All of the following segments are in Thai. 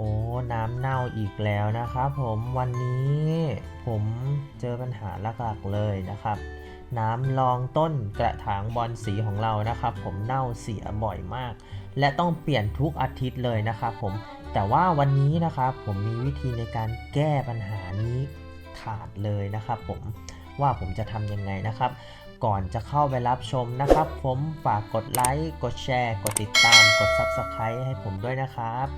โอ้น้ำเน่าอีกแล้วนะครับผมวันนี้ผมเจอปัญหาหลักๆเลยนะครับ น้ำรองต้นกระถางบอลสีของเรานะครับ ผมเน่าเสียบ่อยมาก และต้องเปลี่ยนทุกอาทิตย์เลยนะครับผมแต่ว่าวันนี้นะครับผมมีวิธีในการแก้ปัญหานี้ขาดเลยนะครับผมว่าผมจะทำยังไงนะครับ ก่อนจะเข้าไปรับชมนะครับ ผมฝากกดไลค์กดแชร์ กดติดตามกด Subscribe ให้ผมด้วยนะครับ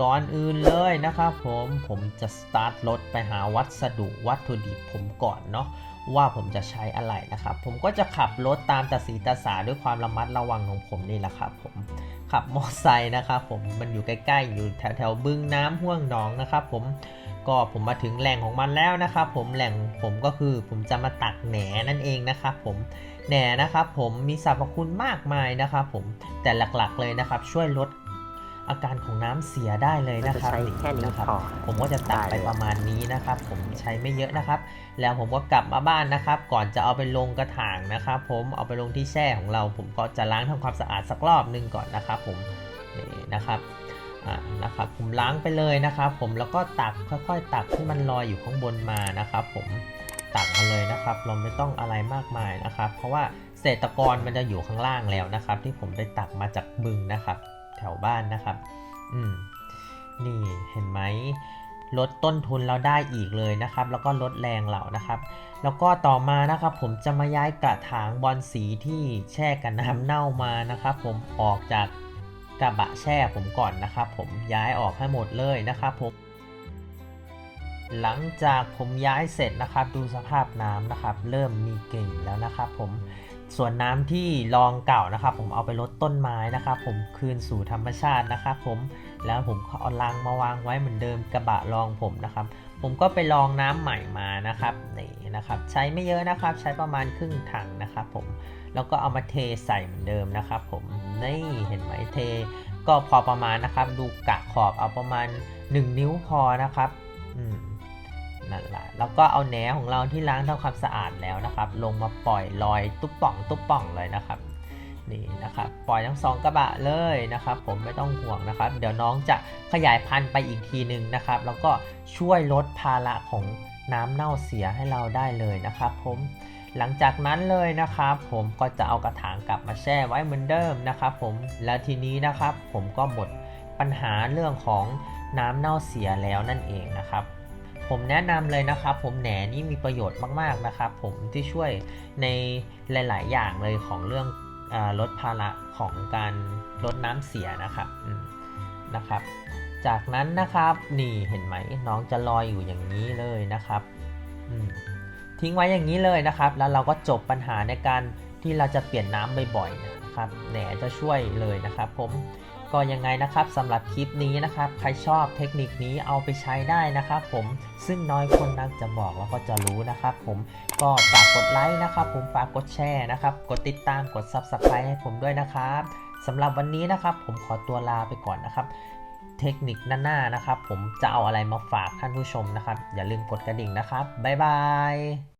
ก่อนอื่นเลยนะครับผมผมจะสตาร์ทรถไปหาวัสดุวัตถุดิบผมก่อนเนาะว่าผมจะใช้อะไรนะครับ ผมก็จะขับรถตามตาสีตาสาด้วยความระมัดระวังของผมนี่แหละครับผมขับมอเตอร์ไซค์นะครับผมมันอยู่ใกล้ๆ อยู่แถวๆบึงน้ำห้วงหนองนะครับผมก็ผมมาถึงแหล่งของมันแล้วนะครับผมแหล่งผมก็คือผมจะมาตักแหนนั่นเองนะครับผมแหนนะครับผมมีสรรพคุณมากมายนะครับผมแต่หลักๆเลยนะครับช่วยลด อาการของน้ำเสียได้เลยเรานะจะครับใช้แค่นี้นะครับพอผมก็จะตักไปได้เลยประมาณนี้นะครับ ผมใช้ไม่เยอะนะครับ แล้วผมก็กลับมาบ้านนะครับ ก่อนจะเอาไปลงกระถางนะครับ ผมเอาไปลงที่แช่ของเรา ผมก็จะล้างทำความสะอาดสักรอบหนึงก่อนนะครับ ผมนี่นะครับอ่านะครับผมล้างไปเลยนะครับ ผมแล้วก็ตักค่อยๆ ตักที่มันลอยอยู่ข้างบนมานะครับ ผมตักมาเลยนะครับ เราไม่ต้องอะไรมากมายนะครับ เพราะว่าเศษตะกอนมันจะอยู่ข้างล่างแล้วนะครับ ที่ผมไปตักมาจากบึงนะครับแถวบ้านนะครับ อืม นี่เห็นไหมลดต้นทุนเราได้อีกเลยนะครับ แล้วก็ลดแรงเรานะครับ แล้วก็ต่อมานะครับผมจะมาย้ายกระถางบอลสีที่แช่กับน้ำเน่ามานะครับ ผมออกจากกระบะแช่ผมก่อนนะครับ ผมย้ายออกให้หมดเลยนะครับผมหลังจากผมย้ายเสร็จนะครับ ดูสภาพน้ำนะครับ เริ่มมีกลิ่นแล้วนะครับ ผม ส่วนน้ำที่รองเก่านะครับ ผมเอาไปลดต้นไม้นะครับ ผมคืนสู่ธรรมชาตินะครับ ผมแล้วผมเอาลังมาวางไว้เหมือนเดิมกระบะรองผมนะครับ ผมก็ไปลองน้ำใหม่มานะครับนี่นะครับ ใช้ไม่เยอะนะครับ ใช้ประมาณครึ่งถังนะครับ ผมแล้วก็เอามาเทใส่เหมือนเดิมนะครับ ผมนี่เห็นไหมเท ก็พอประมาณนะครับ ดูกะขอบเอาประมาณ 1 นิ้วพอนะครับ อืม นั่นแหละแล้วก็เอาแหนของเราที่ล้างทำความสะอาดแล้วนะครับ ลงมาปล่อยลอยตุ๊บป่องตุ๊บป่องเลยนะครับนี่นะครับปล่อยทั้งสองกระบะเลยนะครับ ผมไม่ต้องห่วงนะครับ เดี๋ยวน้องจะขยายพันธุ์ไปอีกทีหนึ่งนะครับ แล้วก็ช่วยลดภาระของน้ำเน่าเสียให้เราได้เลยนะครับ ผมหลังจากนั้นเลยนะครับผมก็จะเอากระถางกลับมาแช่ไว้เหมือนเดิมนะครับผมแล้วทีนี้นะครับผมก็หมดปัญหาเรื่องของน้ำเน่าเสียแล้วนั่นเองนะครับ ผมแนะนำเลยนะครับ ผมแหนนี่มีประโยชน์มากๆนะครับ ผมที่ช่วยในหลาย ๆ อย่างเลยของเรื่องอลดภาระของการลดน้ำเสียนะครับนะครับ จากนั้นนะครับนี่เห็นไหมน้องจะลอยอยู่อย่างนี้เลยนะครับทิ้งไว้อย่างนี้เลยนะครับ แล้วเราก็จบปัญหาในการที่เราจะเปลี่ยนน้ำบ่อยๆนะครับแหนจะช่วยเลยนะครับ ผม ก็ยังไงนะครับสำหรับคลิปนี้นะครับ ใครชอบเทคนิคนี้เอาไปใช้ได้นะครับผมซึ่งน้อยคนนักจะบอกแล้วก็จะรู้นะครับผมก็ฝากกดไลค์นะครับผมฝากกดแชร์นะครับกดติดตามกด Subscribe ให้ผมด้วยนะครับสำหรับวันนี้นะครับผมขอตัวลาไปก่อนนะครับ เทคนิคหน้าๆนะครับ ผมจะเอาอะไรมาฝากท่านผู้ชมนะครับ อย่าลืมกดกระดิ่งนะครับบ๊ายบาย